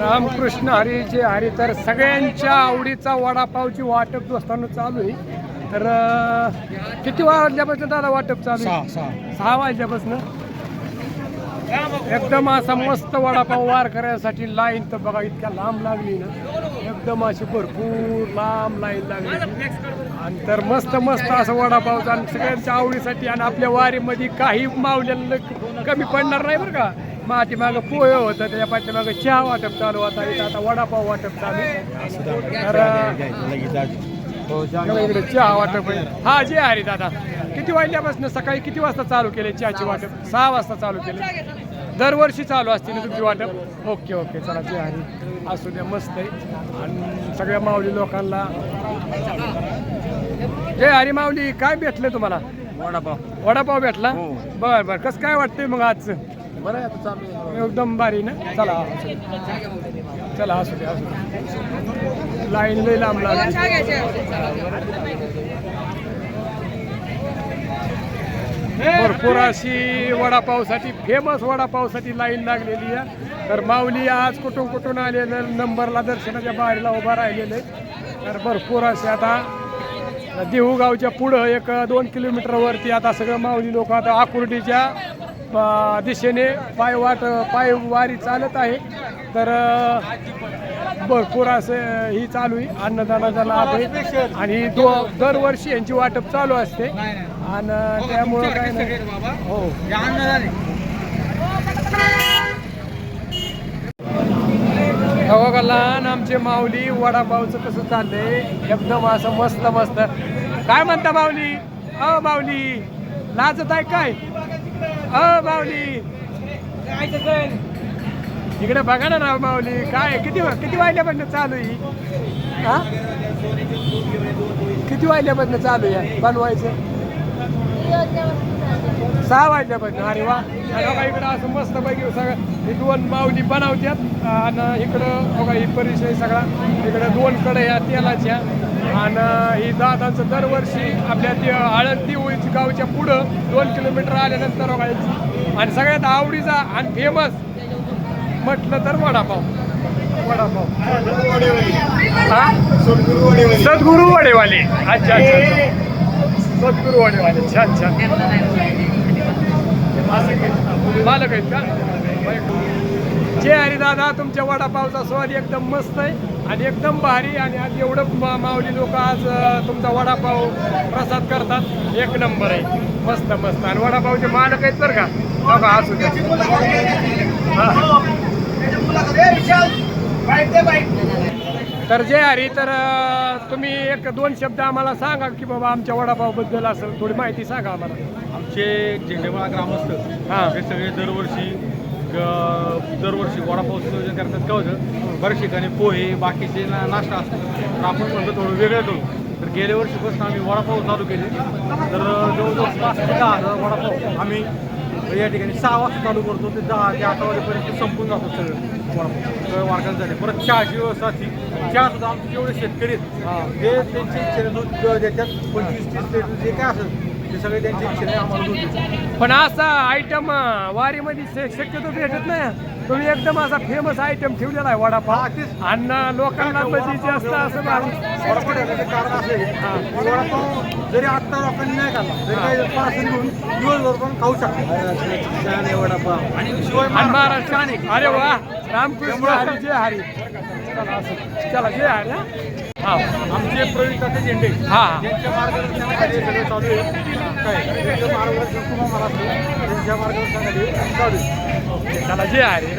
रामकृष्ण हरी जे हरी तर सगळ्यांच्या आवडीचा वडापावची वाटप दोस्तांनो चालू आहे. तर अं, किती वाजल्यापासून दादा वाटप चालू आहे? सहा वाजल्यापासून? एकदम असा मस्त वडापाव वार करायसाठी लाईन तर बघा इतक्या लांब लागली ना. एकदम अशी भरपूर लांब लाईन लागली. आणि तर मस्त मस्त असं वडापावचं आणि सगळ्यांच्या आवडीसाठी आणि आपल्या वारीमध्ये काही मावलेलं कमी पडणार नाही बरं का. माती मागं पोहे होतं त्याच्या पाठीमागं चहा वाटप चालू होता इथं आता वडापाव वाटप चालू. तर तेव्हा इकडे चहा वाटप आहे. हा जे आहे दादा किती वाजल्यापासून सकाळी किती वाजता चालू केले चहाची वाटप? सहा वाजता चालू केले. दरवर्षी चालू असते ना तुमची वाटप? ओके ओके चला जे आहे असू द्या मस्त आहे. आणि सगळ्या माऊली लोकांना. जय हरी माऊली काय भेटलं तुम्हाला? वडापाव. वडापाव भेटला? हो. बर बर. कसं काय वाटतंय मग आजचं? बरं आहे आता चालू एकदम भारी ना? चला. चला. असू दे असू दे लाईन लई लांब लागली. भरपूर अशी वडापावसाठी फेमस वडापावसाठी लाईन लागलेली आहे. तर माऊली आज कुठून कुठून आलेले नंबरला दर्शनाच्या बाहेरला उभा राहिलेले तर भरपूर असे आता देहू गावच्या पुढं एक दोन किलोमीटरवरती आता सगळं माऊली लोक आता आकुर्डीच्या दिशेने पायवाट पायवारी चालत आहे. तर भरपूर असं ही चालू आहे. अन्नदानाचा लाभ आहे. आणि दो दरवर्षी यांची वाटप चालू असते. आणि त्यामुळं काय नाही. हो. हो बघा लहान आमचे माऊली वडापावचं कसं चाललंय? एकदम असं मस्त मस्त काय म्हणता माऊली? अ माऊली. लाजत आहे काय? अ माऊली. इकडे बघा ना राव माऊली काय किती किती वाजल्यापासून चालू आहे हा? किती वाजल्यापासून चालू आहे बनवायचं? सहा वाजल्यापासून. अरे वा. आणि बघा इकडं असं मस्त पैकी सगळं ही दोन माऊली बनवत्यात आणि इकडं बघा ही परिचय सगळा. इकडं दोन कडे या तेलाच्या. आणि ही दादांचं दरवर्षी आपल्या ते आळंदी होळीची गावच्या पुढं दोन किलोमीटर आल्यानंतर व्हायची. आणि सगळ्यात आवडीचा आणि फेमस म्हटलं तर वडापाव. वडापाव. हा? सद्गुरू वडेवाले. अच्छा अच्छा अच्छा. सद्गुरू वडेवाले. छान छान असं मालक आहेत का? जे हरी दादा तुमच्या वडापावचा स्वाद एकदम मस्त आहे आणि एकदम भारी आणि आज एवढं मा- माऊली लोक आज तुमचा वडापाव प्रसाद करतात. एक नंबर आहे. मस्त मस्त. आणि वडापावचे मालक आहेत बरं का. बघा असू द्या हा. तर जे हरी तर तुम्ही एक दोन शब्द आम्हाला सांगा की बाबा आमच्या वडापावबद्दल असं थोडी माहिती सांगा आम्हाला. आमचे झेंडेमाळा ग्रामस्थ हा. हे सगळे दरवर्षी दरवर्षी वडापावचं नियोजन करतात का होतं? बऱ्याच ठिकाणी पोहे बाकीचे ना नाश्ता असतो तर आपण म्हणतो थोडं वेगळं करू. तर गेल्या वर्षीपासून आम्ही वडापाव चालू केले. तर जवळजवळ पाच ते दहा हजार वडापाव आम्ही या ठिकाणी सहा वाजता चालू करतो. ते दहा ते अकरा वाजेपर्यंत संपून जातो सगळं वडापाव. सगळं मार्गांसाठी. परत चहाची व्यवस्था असते चहा सुद्धा आमचे जेवढे शेतकरी आहेत ते इच्छेने दूध देतात. पंचवीस तीस लिटर जे काय असेल ते सगळे आम्हाला पण असा आयटम वारीमध्ये शे- शक्यतो भेटत नाही. तुम्ही एकदम असा फेमस आयटम ठेवलेला आहे वडापाव. हा, तेच. आणि लोकांना म्हणजे जास्त असं. वडापाव ठेवण्याचं कारण असं आहे. की वडापाव जरी आत्ता लोकांनी नाही खाल्ला तरी काही पार्सल घेऊन दिवसभर पण खाऊ शकतो वडापाव आणि शिवाय आणि महाराष्ट्र महाराष्ट्र अरे वा रामकृष्ण हरी जय हरी. चला असं. चला जय हरी हा. हा. आमचे प्रवीण ताते झेंडे हा. त्यांच्या मार्गदर्शनाखाली हे सगळं चालू आहे काय? त्यांचं मार्गदर्शन तुम्हाला त्यांच्या मार्गदर्शनाखाली चालू आहे चला जय हरी